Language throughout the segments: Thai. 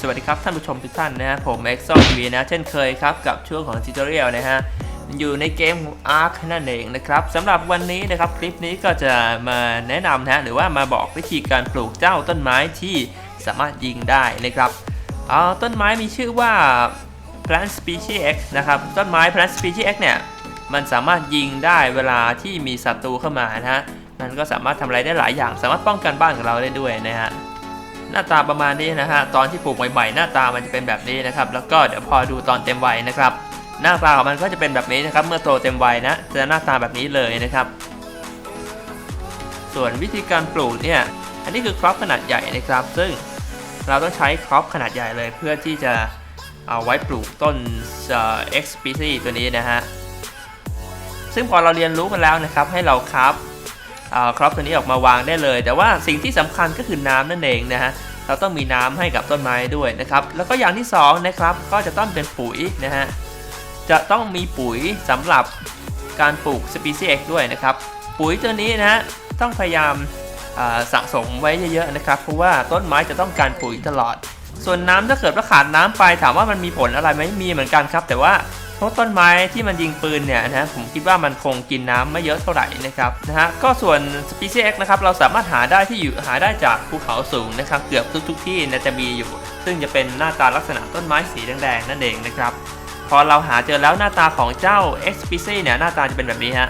สวัสดีครับท่านผู้ชมทุกท่านนะฮะผม e x o TV นะเช่นเคยครับกับช่วงของ Tutorial นะฮะอยู่ในเกมอง Ark นั่นเองนะครับสำหรับวันนี้นะครับคลิปนี้ก็จะมาแนะนำนะฮะหรือว่ามาบอกวิธีการปลูกเจ้าต้นไม้ที่สามารถยิงได้นะครับเอาต้นไม้มีชื่อว่า Plant Species X นะครับต้นไม้ Plant Species X เนี่ยมันสามารถยิงได้เวลาที่มีศัตรูเข้ามานะฮะมันก็สามารถทำอะไรได้หลายอย่าง สามารถป้องกันบ้านของเราได้ด้วยนะฮะ หน้าตาประมาณนี้นะฮะตอนที่ปลูกใหม่ๆ หน้าตามันจะเป็นแบบนี้นะครับ แล้วก็เดี๋ยวพอดูตอนเต็มวัยนะครับ หน้าตาของมันก็จะเป็นแบบนี้นะครับ เมื่อโตเต็มวัยนะจะหน้าตาแบบนี้เลยนะครับ ส่วนวิธีการปลูกเนี่ยอันนี้คือครอปขนาดใหญ่นะครับ ซึ่งเราต้องใช้ครอปขนาดใหญ่เลยเพื่อที่จะเอาไว้ปลูกต้นเอ่อ X species ตัวนี้นะฮะซึ่งพอเราเรียนรู้กันแล้วนะครับให้เราครับครอปตัวนี้ออกมาวางได้เลย แต่ว่าสิ่งที่สำคัญก็คือน้ำนั่นเองนะฮะ เราต้องมีน้ำให้กับต้นไม้ด้วยนะครับ แล้วก็อย่างที่สองนะครับก็จะต้องเป็นปุ๋ยนะฮะจะต้องมีปุ๋ยสำหรับการปลูก Species X ด้วยนะครับ ปุ๋ยตัวนี้นะฮะต้องพยายามาสะสมไว้เยอะๆนะครับ เพราะว่าต้นไม้จะต้องการปุ๋ยตลอด ส่วนน้ำถ้าเกิดว่าขาดน้ำไปถามว่ามันมีผลอะไรไหมมีเหมือนกันครับ แต่ว่า เพราะต้นไม้ที่มันยิงปืนเนี่ยนะผมคิดว่ามันคงกินน้ำไม่เยอะเท่าไหร่นะครับนะฮะก็ส่วน Species X นะครับเราสามารถหาได้ที่อยู่หาได้จากภูเขาสูงนะครับเกือบทุกๆที่นะจะมีอยู่ ซึ่งจะเป็นหน้าตาลักษณะต้นไม้สีแดงๆนั่นเองนะครับพอเราหาเจอแล้วหน้าตาของเจ้า X species เนี่ยหน้าตาจะเป็นแบบนี้ฮะ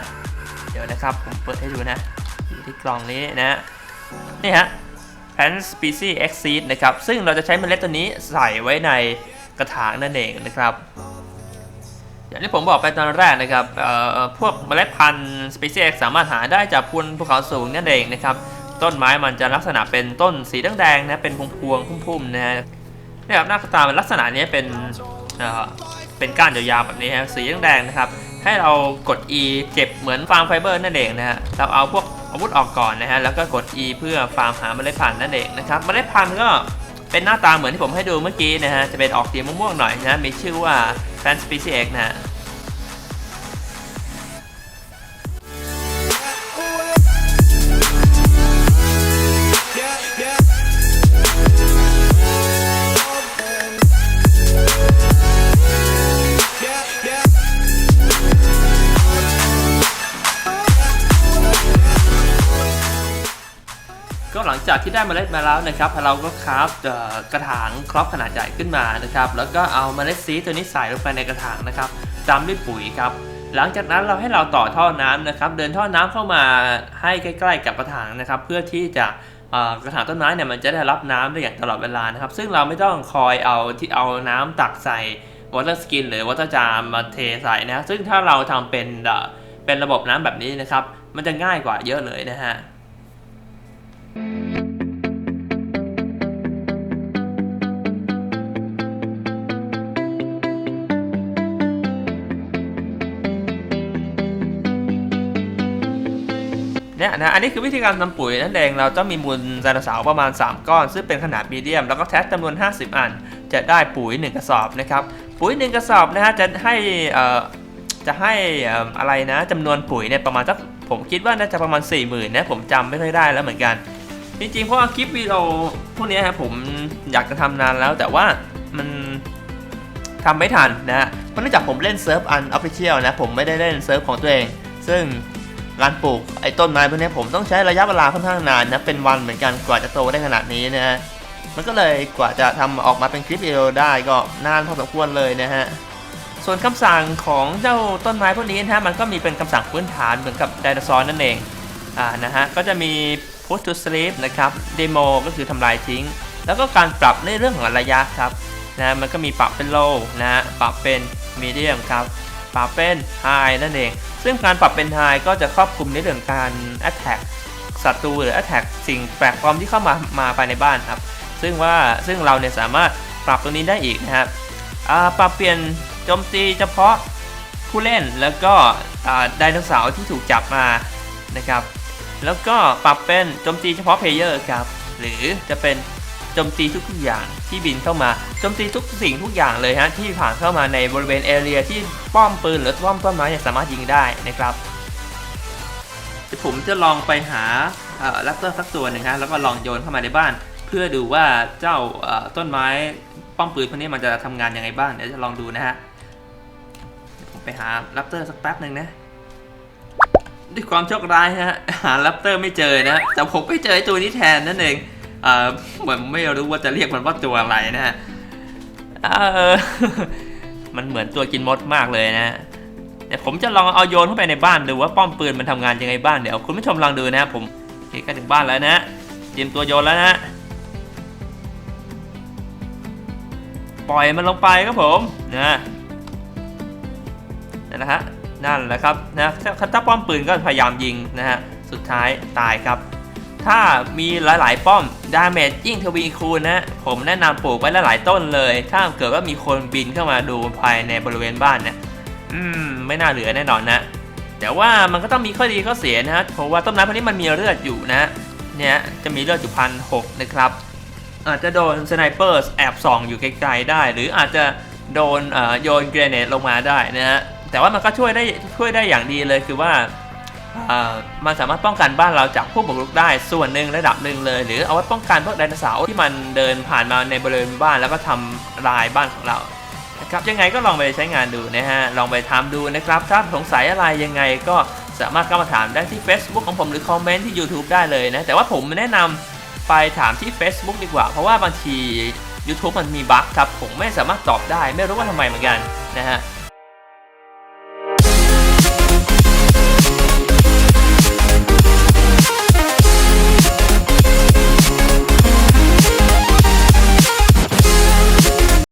เดี๋ยวนะครับผมเปิดให้ดูนะอยู่ที่กล่องนี้นะฮะนี่ฮะ Plant species X seed นะครับซึ่งเราจะใช้เมล็ดตัวนี้ใส่ไว้ในกระถางนั่นเองนะครับ อย่างที่ผมบอกไปตอนแรกนะครับพวกเมล็ดพันธุ์ species X สามารถหาได้จากพนภูเขาสูงนั่นเองนะครับ ต้นไม้มันจะลักษณะเป็นต้นสีแดงๆนะ เป็นพวงๆพุ่มๆนะฮะเนี่ยครับหน้าตามันลักษณะนี้เป็นเอ่อเป็นก้านยาวๆแบบนี้ฮะสีแดงๆนะครับ ให้เรากด E เก็บเหมือนฟาร์มไฟเบอร์นั่นเองนะฮะเราเอาพวกอาวุธออกก่อนนะฮะแล้วก็กด E เพื่อฟาร์มหาเมล็ดพันธุ์นั่นเองนะครับเมล็ดพันธุ์ก็เป็นหน้าตาเหมือนที่ผมให้ดูเมื่อกี้นะฮะจะเป็นออกสีม่วงๆหน่อยนะมีชื่อว่า Plant Species X นะฮะ หลังจากที่ได้เมล็ดมาแล้วนะครับเราก็คราฟกระถางครอบขนาดใหญ่ขึ้นมานะครับแล้วก็เอาเมล็ดซีตัวนี้ใส่ลงไปในกระถางนะครับตามด้วยปุ๋ยครับหลังจากนั้นเราให้เราต่อท่อน้ำนะครับ เดินท่อน้ำเข้ามาให้ใกล้ ๆ กับกระถางนะครับ เพื่อที่จะกระถางต้นไม้เนี่ยมันจะได้รับน้ำได้อย่างตลอดเวลานะครับ ซึ่งเราไม่ต้องคอยเอาที่เอาน้ำตักใส่วอเตอร์สกินหรือวอเตอร์จามมาเทใส่นะซึ่งถ้าเราทำเป็นเอ่อเป็นระบบน้ำแบบนี้นะครับ มันจะง่ายกว่าเยอะเลยนะฮะ เนี่ยนะอันนี้คือวิธีการทำปุ๋ยนั่นเองเราต้องมีมูลไดโนเสาร์ประมาณ 3 ก้อน ซึ่งเป็นขนาดมีเดียม แล้วก็แท็กจำนวน 50 อัน จะได้ปุ๋ย 1 กระสอบนะครับปุ๋ย 1 กระสอบนะฮะจะให้เอ่อจะให้อะไรนะจำนวนปุ๋ยเนี่ยประมาณสักผมคิดว่าน่าจะประมาณ 4 0,000นะผมจำไม่ค่อยได้แล้วเหมือนกัน จริงๆเพราะว่าคลิปวิดีโอพวกเนี้ยครับผมอยากจะทำนานแล้ว แต่ว่ามันทำไม่ทันนะฮะเพราะเนื่องจากผมเล่นเซิร์ฟอันออฟฟิเชียลนะผมไม่ได้เล่นเซิร์ฟของตัวเอง ซึ่ง การปลูกไอ้ต้นไม้พวกนี้ผมต้องใช้ระยะเวลาค่อนข้างนานนะเป็นวันเหมือนกันกว่าจะโตได้ขนาดนี้นะฮะมันก็เลยกว่าจะทำออกมาเป็นคลิปวิดีโอได้ก็นานพอสมควรเลยนะฮะส่วนคำสั่งของเจ้าต้นไม้พวกนี้นะฮะมันก็มีเป็นคำสั่งพื้นฐานเหมือนกับไดโนเสาร์นั่นเองอ่านะฮะก็จะมี put to sleep นะครับ demo ก็คือทำลายทิ้ง แล้วก็การปรับในเรื่องของระยะครับนะมันก็มีปรับเป็น low นะฮะปรับเป็น medium ครับ ปรับเป็น high นั่นเอง ซึ่งการปรับเป็น high ก็จะครอบคลุมในเรื่องการ attack ศัตรูหรือ attack สิ่งแปลกปลอมที่เข้ามามาภายในบ้านครับ ซึ่งว่าซึ่งเราเนี่ยสามารถปรับตรงนี้ได้อีกนะครับปรับเปลี่ยนโจมตีเฉพาะผู้เล่นแล้วก็ไดโนเสาร์ที่ถูกจับมานะครับ แล้วก็ปรับเป็นโจมตีเฉพาะเพลเยอร์ครับ หรือจะเป็น จมตีทุกๆอย่างที่บินเข้ามาโจมตีทุกสิ่งทุกอย่างเลยฮะที่ผ่านเข้ามาในบริเวณเอเรียที่ป้อมปืนหรือป้อมต้นไม้เนี่ยสามารถยิงได้นะครับเดี๋ยวผมจะลองไปหาแรปเตอร์สักตัวหนึ่งฮะแล้วก็ลองโยนเข้ามาในบ้าน เพื่อดูว่าเจ้าต้นไม้ป้อมปืนพวกนี้มันจะทำงานยังไงบ้างเดี๋ยวจะลองดูนะฮะเดี๋ยวผมไปหาแรปเตอร์สักแป๊บหนึ่งนะด้วยความโชคร้ายฮะหาแรปเตอร์ไม่เจอนะแต่ผมไปเจอตัวนี้แทนนั่นเอง เออเหมือนไม่รู้ว่าจะเรียกมันว่าตัวอะไรนะฮะเออมันเหมือนตัวกินมดมากเลยนะเดี๋ยวผมจะลองเอาโยนเข้าไปในบ้านดูว่าป้อมปืนมันทำงานยังไงบ้างเดี๋ยวคุณผู้ชมลองดูนะผมโอเคก็ถึงบ้านแล้วนะเตรียมตัวโยนแล้วนะปล่อยมันลงไปครับผมนะนั่นแหละฮะนั่นแหละครับนะถ้าถ้าป้อมปืนก็พยายามยิงนะฮะสุดท้ายตายครับ ถ้ามีหลายๆ ป้อมดาเมจยิ่งทวีคูณนะผมแนะนำปลูกไว้หลายๆต้นเลย ถ้าเกิดว่ามีคนบินเข้ามาดูภายในบริเวณบ้านเนี่ยอืม ไม่น่าเหลือแน่นอนนะ แต่ว่ามันก็ต้องมีข้อดีข้อเสียนะฮะเพราะว่าต้นไม้พวกนี้มันมีเลือดอยู่นะเนี่ยจะมีเลือดอยู่พันหกนะครับ อาจจะโดนสไนเปอร์แอบส่องอยู่ไกลๆได้ หรืออาจจะโดนโยนเกรเนตลงมาได้นะฮะแต่ว่ามันก็ช่วยได้ช่วยได้อย่างดีเลยคือว่า มันสามารถป้องกันบ้านเราจากพวกบุกรุกได้ส่วนหนึ่งระดับหนึ่งเลย หรือเอาไว้ป้องกันพวกไดโนเสาร์ที่มันเดินผ่านมาในบริเวณบ้านแล้วก็ทำลายบ้านของเรานะครับยังไงก็ลองไปใช้งานดูนะฮะลองไปทำดูนะครับ ถ้าสงสัยอะไรยังไงก็สามารถเข้ามาถามได้ที่ Facebook ของผมหรือคอมเมนต์ที่ YouTube ได้เลยนะแต่ว่าผมแนะนำไปถามที่ Facebook ดีกว่า เพราะว่าบางที YouTube มันมีบั๊กครับผมไม่สามารถตอบได้ ไม่รู้ว่าทำไมเหมือนกันนะฮะ